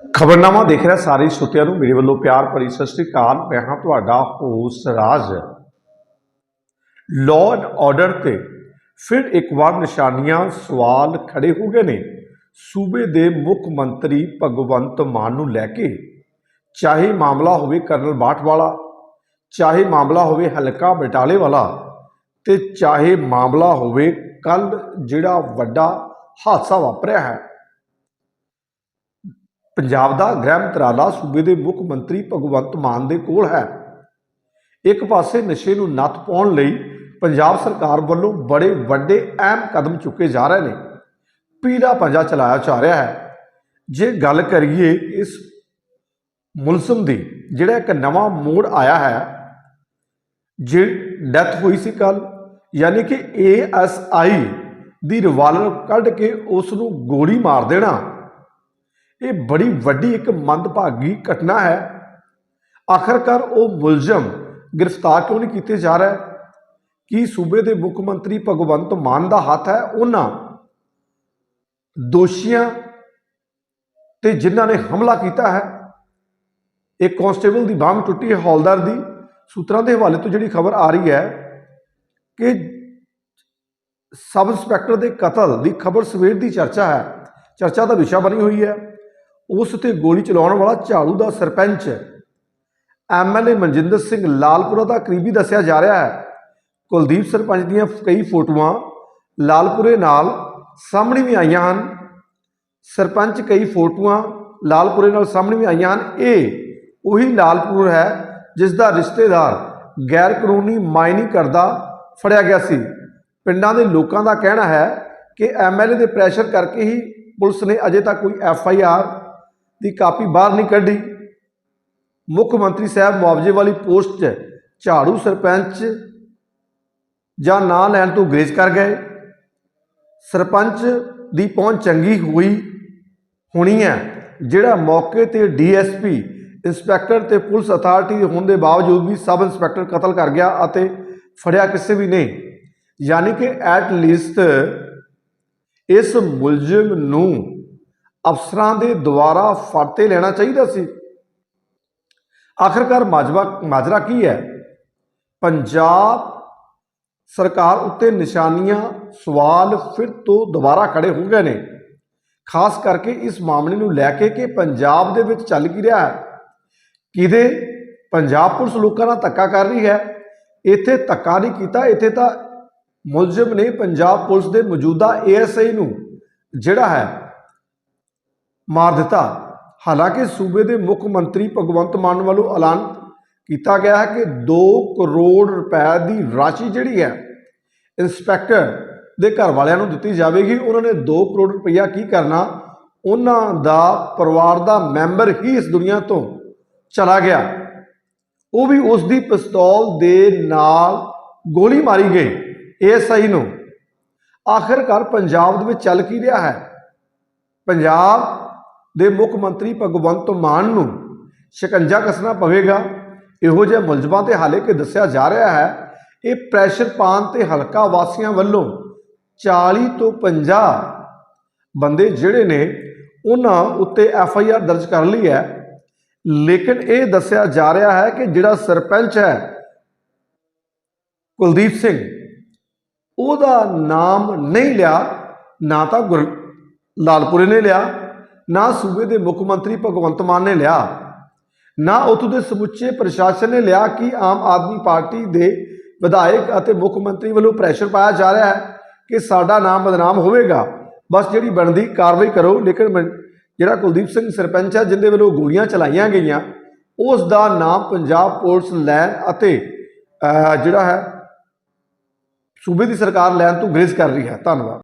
ਖਬਰਨਾਮਾ ਦੇਖ ਰਿਹਾ ਸਾਰੇ ਸਰੋਤਿਆਂ ਨੂੰ। ਮੇਰੇ ਵੱਲੋਂ ਪਿਆਰ ਭਰੀ ਸਤਿ ਸ੍ਰੀ ਅਕਾਲ। ਮੈਂ ਹਾਂ ਤੁਹਾਡਾ ਹੋਸ ਰਾਜ। ਲਾਅ ਐਂਡ ਆਰਡਰ ਤੇ ਫਿਰ ਇੱਕ ਵਾਰ ਨਿਸ਼ਾਨੀਆਂ ਸਵਾਲ ਖੜੇ ਹੋ ਗਏ ਨੇ। ਸੂਬੇ ਦੇ ਮੁੱਖ ਮੰਤਰੀ ਭਗਵੰਤ ਮਾਨ ਨੂੰ ਲੈ ਕੇ। ਚਾਹੇ ਮਾਮਲਾ ਹੋਵੇ ਕਰਨਲ ਬਾਠ ਵਾਲਾ, ਚਾਹੇ ਮਾਮਲਾ ਹੋਵੇ ਹਲਕਾ ਬਟਾਲੇ ਵਾਲਾ ਤੇ ਚਾਹੇ ਮਾਮਲਾ ਹੋਵੇ ਕੱਲ ਜਿਹੜਾ ਵੱਡਾ ਹਾਦਸਾ ਵਾਪਰਿਆ ਹੈ। ਪੰਜਾਬ ਦਾ ਗ੍ਰਹਿ ਮੰਤਰਾਲਾ ਸੂਬੇ ਦੇ ਮੁੱਖ ਮੰਤਰੀ ਭਗਵੰਤ ਮਾਨ ਦੇ ਕੋਲ ਹੈ। ਇੱਕ ਪਾਸੇ ਨਸ਼ੇ ਨੂੰ ਨੱਥ ਪਾਉਣ ਲਈ ਪੰਜਾਬ ਸਰਕਾਰ ਵੱਲੋਂ ਬੜੇ ਵੱਡੇ ਅਹਿਮ ਕਦਮ ਚੁੱਕੇ ਜਾ ਰਹੇ ਨੇ। ਪੀਲਾ ਪੰਜਾ ਚਲਾਇਆ ਜਾ ਰਿਹਾ ਹੈ। ਜੇ ਗੱਲ ਕਰੀਏ ਇਸ ਮੁਲਜ਼ਮ ਦੀ, ਜਿਹੜਾ ਇੱਕ ਨਵਾਂ ਮੋੜ ਆਇਆ ਹੈ, ਜੇ ਡੈਥ ਹੋਈ ਸੀ ਕੱਲ ਯਾਨੀ ਕਿ ਏਐਸਆਈ ਦੀ ਰਿਵਾਲਵਰ ਕੱਢ ਕੇ ਉਸ ਨੂੰ ਗੋਲੀ ਮਾਰ ਦੇਣਾ ਇਹ ਬੜੀ ਵੱਡੀ ਇੱਕ ਮੰਦਭਾਗੀ ਘਟਨਾ ਹੈ। ਆਖਰਕਾਰ ਉਹ ਮੁਲਜ਼ਮ ਗ੍ਰਿਫਤਾਰ ਕਿਉਂ ਨਹੀਂ ਕੀਤੇ ਜਾ ਰਿਹਾ? ਕੀ ਸੂਬੇ ਦੇ ਮੁੱਖ ਮੰਤਰੀ ਭਗਵੰਤ ਮਾਨ ਦਾ ਹੱਥ ਹੈ? ਉਹਨਾਂ ਦੋਸ਼ੀਆਂ ਤੇ ਜਿਨ੍ਹਾਂ ਨੇ ਹਮਲਾ ਕੀਤਾ ਹੈ। ਇੱਕ ਕਾਂਸਟੇਬਲ ਦੀ ਬਾਂਹ ਟੁੱਟੀ ਹੈ, ਹੌਲਦਾਰ ਦੀ। ਸੂਤਰਾਂ ਦੇ ਹਵਾਲੇ ਤੋਂ ਜਿਹੜੀ ਖਬਰ ਆ ਰਹੀ ਹੈ ਕਿ ਸਬ ਇੰਸਪੈਕਟਰ ਦੇ ਕਤਲ ਦੀ ਖਬਰ ਸਵੇਰ ਦੀ ਚਰਚਾ ਹੈ। ਚਰਚਾ ਦਾ ਵਿਸ਼ਾ ਬਣੀ ਹੋਈ ਹੈ। ਉਸ ਤੇ ਗੋਲੀ ਚਲਾਉਣ ਵਾਲਾ ਝਾੜੂ ਦਾ ਸਰਪੰਚ ਐਮਐਲਏ ਮਨਜਿੰਦਰ ਸਿੰਘ ਲਾਲਪੁਰਾ ਦਾ ਕਰੀਬੀ ਦੱਸਿਆ ਜਾ ਰਿਹਾ ਹੈ। ਕੁਲਦੀਪ ਸਰਪੰਚ ਦੀਆਂ ਕਈ ਫੋਟੋਆਂ ਲਾਲਪੁਰੇ ਨਾਲ ਸਾਹਮਣੇ ਵੀ ਆਈਆਂ ਹਨ। ਸਰਪੰਚ ਕਈ ਫੋਟੋਆਂ ਲਾਲਪੁਰੇ ਨਾਲ ਸਾਹਮਣੇ ਵੀ ਆਈਆਂ ਹਨ। ਇਹ ਉਹੀ ਲਾਲਪੁਰ ਹੈ ਜਿਸ ਦਾ ਰਿਸ਼ਤੇਦਾਰ ਗੈਰ ਕਾਨੂੰਨੀ ਮਾਈਨਿੰਗ ਕਰਦਾ ਫੜਿਆ ਗਿਆ ਸੀ। ਪਿੰਡਾਂ ਦੇ ਲੋਕਾਂ ਦਾ ਕਹਿਣਾ ਹੈ ਕਿ ਐਮਐਲਏ ਦੇ ਪ੍ਰੈਸ਼ਰ ਕਰਕੇ ਹੀ ਪੁਲਿਸ ਨੇ ਅਜੇ ਤੱਕ ਕੋਈ ਐਫਆਈਆਰ ਦੀ ਕਾਪੀ ਬਾਹਰ ਨਹੀਂ ਕੱਢੀ। ਮੁੱਖ ਮੰਤਰੀ ਸਾਹਿਬ ਮੁਆਵਜ਼ੇ ਵਾਲੀ ਪੋਸਟ 'ਚ ਝਾੜੂ ਸਰਪੰਚ ਜਾਂ ਨਾਂ ਲੈਣ ਤੋਂ ਗਰੇਜ਼ ਕਰ ਗਏ। ਸਰਪੰਚ ਦੀ ਪਹੁੰਚ ਚੰਗੀ ਹੋਈ, ਹੋਣੀ ਹੈ, ਜਿਹੜਾ ਮੌਕੇ ਤੇ ਡੀਐਸਪੀ, ਇੰਸਪੈਕਟਰ ਤੇ ਪੁਲਿਸ ਅਥਾਰਟੀ ਦੇ ਹੋਣ ਦੇ ਬਾਵਜੂਦ ਵੀ ਸਬ ਇੰਸਪੈਕਟਰ ਕਤਲ ਕਰ ਗਿਆ ਅਤੇ ਫੜਿਆ ਕਿਸੇ ਵੀ ਨਹੀਂ। ਯਾਨੀ ਕਿ ਐਟ ਲੀਸਟ ਇਸ ਮੁਲਜ਼ਮ ਨੂੰ ਅਫਸਰਾਂ ਦੇ ਦੁਆਰਾ ਫੜਤੇ ਲੈਣਾ ਚਾਹੀਦਾ ਸੀ। ਆਖਰਕਾਰ ਮਾਜਵਾ ਮਾਜਰਾ ਕੀ ਹੈ? ਪੰਜਾਬ ਸਰਕਾਰ ਉੱਤੇ ਨਿਸ਼ਾਨੀਆਂ, ਸਵਾਲ ਫਿਰ ਤੋਂ ਦੁਬਾਰਾ ਖੜੇ ਹੋ ਗਏ ਨੇ। ਖਾਸ ਕਰਕੇ ਇਸ ਮਾਮਲੇ ਨੂੰ ਲੈ ਕੇ ਕਿ ਪੰਜਾਬ ਦੇ ਵਿੱਚ ਚੱਲ ਕੀ ਰਿਹਾ ਹੈ। ਕਿਹਦੇ? ਪੰਜਾਬ ਪੁਲਿਸ ਲੋਕਾਂ ਨਾਲ ਧੱਕਾ ਕਰ ਰਹੀ ਹੈ। ਇੱਥੇ ਧੱਕਾ ਨਹੀਂ ਕੀਤਾ, ਇੱਥੇ ਤਾਂ ਮੁਲਜ਼ਮ ਨੇ ਪੰਜਾਬ ਪੁਲਿਸ ਦੇ ਮੌਜੂਦਾ ਏਐਸਆਈ ਨੂੰ, ਜਿਹੜਾ ਹੈ ਮਾਰ ਦਿੱਤਾ। ਹਾਲਾਂਕਿ ਸੂਬੇ ਦੇ ਮੁੱਖ ਮੰਤਰੀ ਭਗਵੰਤ ਮਾਨ ਵੱਲੋਂ ਐਲਾਨ ਕੀਤਾ ਗਿਆ ਹੈ ਕਿ 2 ਕਰੋੜ ਰੁਪਏ ਦੀ ਰਾਸ਼ੀ ਜਿਹੜੀ ਹੈ, ਇੰਸਪੈਕਟਰ ਦੇ ਘਰ ਵਾਲਿਆਂ ਨੂੰ ਦਿੱਤੀ ਜਾਵੇਗੀ। ਉਹਨਾਂ ਨੇ 2 ਕਰੋੜ ਰੁਪਈਆ ਕੀ ਕਰਨਾ, ਉਹਨਾਂ ਦਾ ਪਰਿਵਾਰ ਦਾ ਮੈਂਬਰ ਹੀ ਇਸ ਦੁਨੀਆ ਤੋਂ ਚਲਾ ਗਿਆ। ਉਹ ਵੀ ਉਸ ਦੀ ਪਿਸਤੌਲ ਦੇ ਨਾਲ ਗੋਲੀ ਮਾਰੀ ਗਈ। ਏਐਸਆਈ ਨੂੰ ਆਖਰਕਾਰ ਪੰਜਾਬ ਦੇ ਵਿੱਚ ਚੱਲ ਕੀ ਰਿਹਾ ਹੈ? ਪੰਜਾਬ ਦੇ ਮੁੱਖ ਮੰਤਰੀ ਭਗਵੰਤ ਮਾਨ ਨੂੰ ਸ਼ਿਕੰਜਾ ਕੱਸਣਾ ਪਵੇਗਾ। ਇਹੋ ਜਿਹੇ ਮੁਲਜ਼ਮਾਂ ਤੇ ਹਾਲੇ ਕਿ ਦੱਸਿਆ ਜਾ ਰਿਹਾ ਹੈ, ਇਹ ਪ੍ਰੈਸ਼ਰ ਪਾਣ ਤੇ ਹਲਕਾ ਵਾਸੀਆਂ ਵੱਲੋਂ 40 ਤੋਂ 50 ਬੰਦੇ ਜਿਹੜੇ ਨੇ, ਉਹਨਾਂ ਉੱਤੇ ਐਫ ਆਈ ਆਰ ਦਰਜ ਕਰ ਲਈ ਹੈ। ਲੇਕਿਨ ਇਹ ਦੱਸਿਆ ਜਾ ਰਿਹਾ ਹੈ ਕਿ ਜਿਹੜਾ ਸਰਪੰਚ ਹੈ, ਕੁਲਦੀਪ ਸਿੰਘ, ਉਹਦਾ ਨਾਮ ਨਹੀਂ ਲਿਆ, ਨਾ ਤਾਂ ਗੁਰ, ਲਾਲਪੁਰੇ ਨੇ ਲਿਆ ਨਾ ਸੂਬੇ ਦੇ ਮੁੱਖ ਮੰਤਰੀ ਭਗਵੰਤ ਮਾਨ ਨੇ ਲਿਆ, ਨਾ ਉਥੋਂ ਦੇ ਸਮੁੱਚੇ ਪ੍ਰਸ਼ਾਸਨ ਨੇ ਲਿਆ ਕਿ ਆਮ ਆਦਮੀ ਪਾਰਟੀ ਦੇ ਵਿਧਾਇਕ ਅਤੇ ਮੁੱਖ ਮੰਤਰੀ ਵੱਲੋਂ ਪ੍ਰੈਸ਼ਰ ਪਾਇਆ ਜਾ ਰਿਹਾ ਹੈ ਕਿ ਸਾਡਾ ਨਾਮ ਬਦਨਾਮ ਹੋਵੇਗਾ। ਬਸ ਜਿਹੜੀ ਬਣਦੀ ਕਾਰਵਾਈ ਕਰੋ, ਲੇਕਿਨ ਜਿਹੜਾ ਕੁਲਦੀਪ ਸਿੰਘ ਸਰਪੰਚ ਹੈ, ਜਿੰਦੇ ਵੱਲੋਂ ਗੋਲੀਆਂ ਚਲਾਈਆਂ ਗਈਆਂ, ਉਸ ਦਾ ਨਾਮ ਪੰਜਾਬ ਪੁਲਿਸ ਲੈਣ ਅਤੇ ਜਿਹੜਾ ਹੈ, ਸੂਬੇ ਦੀ ਸਰਕਾਰ ਲੈਣ ਤੋਂ ਗ੍ਰੇਜ਼ ਕਰ ਰਹੀ ਹੈ। ਧੰਨਵਾਦ।